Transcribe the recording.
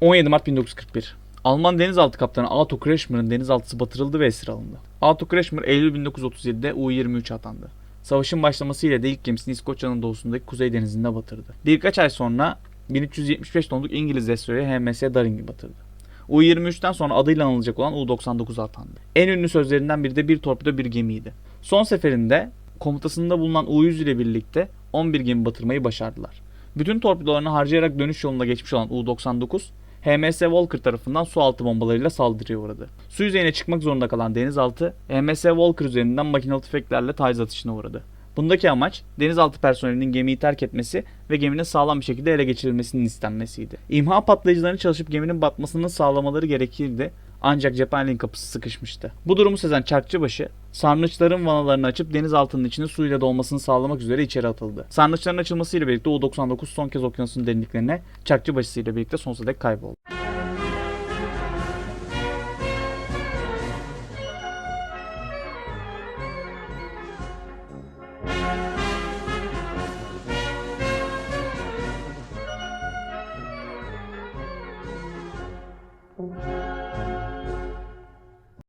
17 Mart 1941. Alman denizaltı kaptanı Otto Kretschmer'ın denizaltısı batırıldı ve esir alındı. Otto Kretschmer Eylül 1937'de U-23 atandı. Savaşın başlamasıyla da ilk gemisini İskoçya'nın doğusundaki Kuzey Denizi'nde batırdı. Birkaç ay sonra 1375 tonluk İngiliz destroyeri HMS Daring'i batırdı. U-23'ten sonra adıyla anılacak olan U-99 atandı. En ünlü sözlerinden biri de bir torpido bir gemiydi. Son seferinde komutasında bulunan U-100 ile birlikte 11 gemi batırmayı başardılar. Bütün torpidolarını harcayarak dönüş yolunda geçmiş olan U-99, HMS Walker tarafından su altı bombalarıyla saldırıya uğradı. Su yüzeyine çıkmak zorunda kalan denizaltı, HMS Walker üzerinden makinalı tüfeklerle taciz atışına uğradı. Bundaki amaç denizaltı personelinin gemiyi terk etmesi ve geminin sağlam bir şekilde ele geçirilmesinin istenmesiydi. İmha patlayıcılarını çalışıp geminin batmasını sağlamaları gerekirdi ancak cephanenin kapısı sıkışmıştı. Bu durumu sezen çarkçıbaşı sarnıçların vanalarını açıp denizaltının içini suyla dolmasını sağlamak üzere içeri atıldı. Sarnıçların açılmasıyla birlikte U-99 son kez okyanusun derinliklerine çarkçıbaşısıyla birlikte sonsuza dek kayboldu.